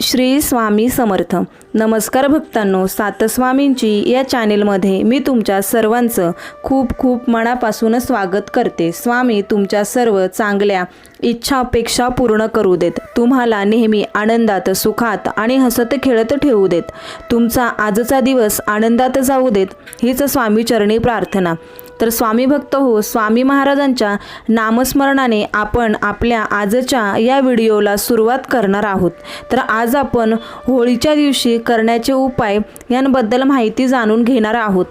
श्री स्वामी समर्थ. नमस्कार भक्तांनो सातस्वामींची या चॅनेलमध्ये मी तुमच्या सर्वांचं खूप खूप मनापासून स्वागत करते. स्वामी तुमच्या सर्व चांगल्या इच्छा अपेक्षा पूर्ण करू देत. तुम्हाला नेहमी आनंदात सुखात आणि हसत खेळत ठेवू देत. तुमचा आजचा दिवस आनंदात जाऊ देत हीच स्वामीचरणी प्रार्थना. तर स्वामी भक्त हो स्वामी महाराजांच्या नामस्मरणाने आपण आपल्या आजच्या या व्हिडिओला सुरुवात करणार आहोत. तर आज आपण होळीच्या दिवशी करण्याचे उपाय यांबद्दल माहिती जाणून घेणार आहोत.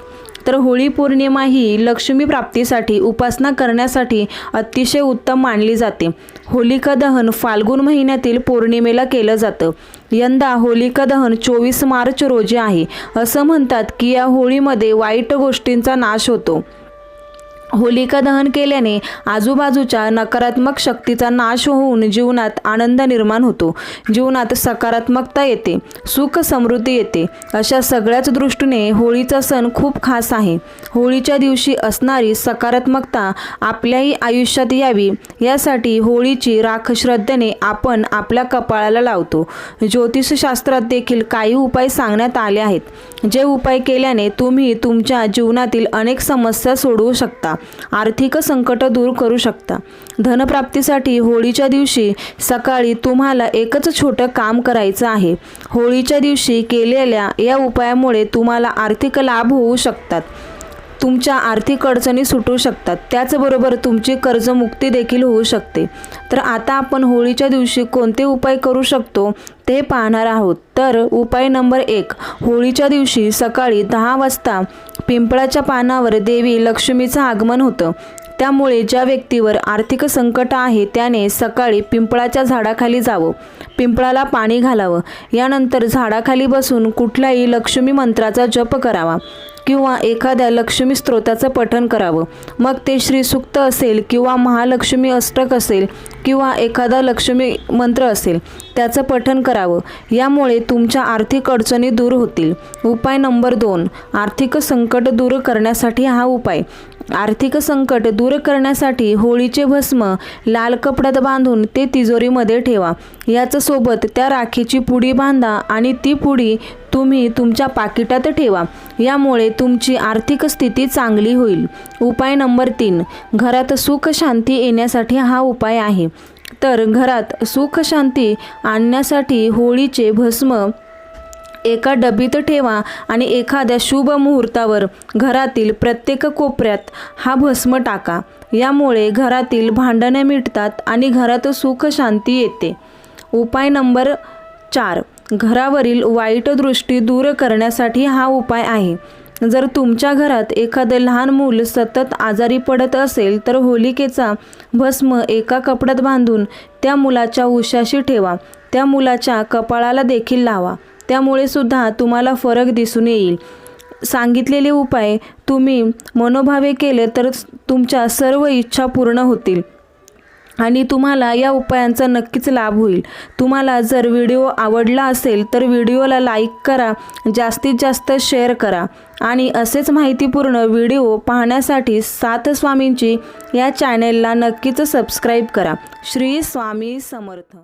तर होळी पौर्णिमा ही लक्ष्मी प्राप्तीसाठी उपासना करण्यासाठी अतिशय उत्तम मानली जाते. होलिका दहन फाल्गुन महिन्यातील पौर्णिमेला केलं जातं. यंदा होलिका दहन चोवीस मार्च रोजी आहे. असं म्हणतात की या होळीमध्ये वाईट गोष्टींचा नाश होतो. होलिका दहन केल्याने आजूबाजूच्या नकारात्मक शक्तीचा नाश होऊन जीवनात आनंद निर्माण होतो. जीवनात सकारात्मकता येते सुख समृद्धी येते. अशा सगळ्याच दृष्टीने होळीचा सण खूप खास आहे. होळीच्या दिवशी असणारी सकारात्मकता आपल्याही आयुष्यात यावी यासाठी होळीची राख श्रद्धेने आपण आपल्या कपाळाला लावतो. ज्योतिषशास्त्रात देखील काही उपाय सांगण्यात आले आहेत. जे उपाय केल्याने तुम्ही तुमच्या जीवनातील अनेक समस्या सोडवू शकता. आर्थिक संकट दूर करू शकता. धनप्राप्तीसाठी होळीच्या दिवशी सकाळी तुम्हाला एकच छोटं काम करायचं आहे. होळीच्या दिवशी केलेल्या या उपायामुळे तुम्हाला आर्थिक लाभ होऊ शकतात. तुमच्या आर्थिक अडचणी सुटू शकतात. त्याचबरोबर तुमची कर्जमुक्ती देखील होऊ शकते. तर आता आपण होळीच्या दिवशी कोणते उपाय करू शकतो ते पाहणार आहोत. तर उपाय नंबर एक होळीच्या दिवशी सकाळी दहा वाजता पिंपळाच्या पानावर देवी लक्ष्मीचं आगमन होतं. त्यामुळे ज्या व्यक्तीवर आर्थिक संकट आहे त्याने सकाळी पिंपळाच्या झाडाखाली जावं. पिंपळाला पाणी घालावं. यानंतर झाडाखाली बसून कुठल्याही लक्ष्मी मंत्राचा जप करावा. किंवा एखाद्या लक्ष्मी स्तोत्राचं पठण करावं. मग ते श्रीसुक्त असेल किंवा महालक्ष्मी अष्टक असेल किंवा एखादा लक्ष्मी मंत्र असेल त्याचं पठण करावं. यामुळे तुमच्या आर्थिक अडचणी दूर होतील. उपाय नंबर दोन आर्थिक संकट दूर करण्यासाठी हा उपाय. आर्थिक संकट दूर करण्यासाठी होळीचे भस्म लाल कपड्यात बांधून ते तिजोरीमध्ये ठेवा. याच सोबत त्या राखीची पुडी बांधा आणि ती पुडी तुम्ही तुमच्या पाकिटात ठेवा. यामुळे तुमची आर्थिक स्थिती चांगली होईल. उपाय नंबर तीन घरात सुख शांती येण्यासाठी हा उपाय आहे. तर घरात सुख शांती आणण्यासाठी होळीचे भस्म एका डबीत ठेवा आणि एखाद्या शुभ मुहूर्तावर घरातील प्रत्येक कोपऱ्यात हा भस्म टाका. यामुळे घरातील भांडणे मिटतात आणि घरात सुख शांती येते. उपाय नंबर चार. घरावरील वाईट दृष्टी दूर करण्यासाठी हा उपाय आहे. जर तुमच्या घरात एखादं लहान मूल सतत आजारी पडत असेल तर होलिकेचा भस्म एका कपड्यात बांधून त्या मुलाच्या उशाशी ठेवा. त्या मुलाच्या कपाळाला देखील लावा. त्यामुळे सुद्धा तुम्हाला फरक दिसून येईल. सांगितलेले उपाय तुम्ही मनोभावे केले तर तुमच्या सर्व इच्छा पूर्ण होतील. आणि तुम्हाला या उपायांचा नक्कीच लाभ होईल. तुम्हाला जर व्हिडिओ आवडला असेल तर व्हिडिओला लाईक करा जास्तीत जास्त शेअर करा. आणि असेच माहितीपूर्ण व्हिडिओ पाहण्यासाठी सात स्वामींची या चॅनेलला नक्कीच सबस्क्राईब करा. श्री स्वामी समर्थ.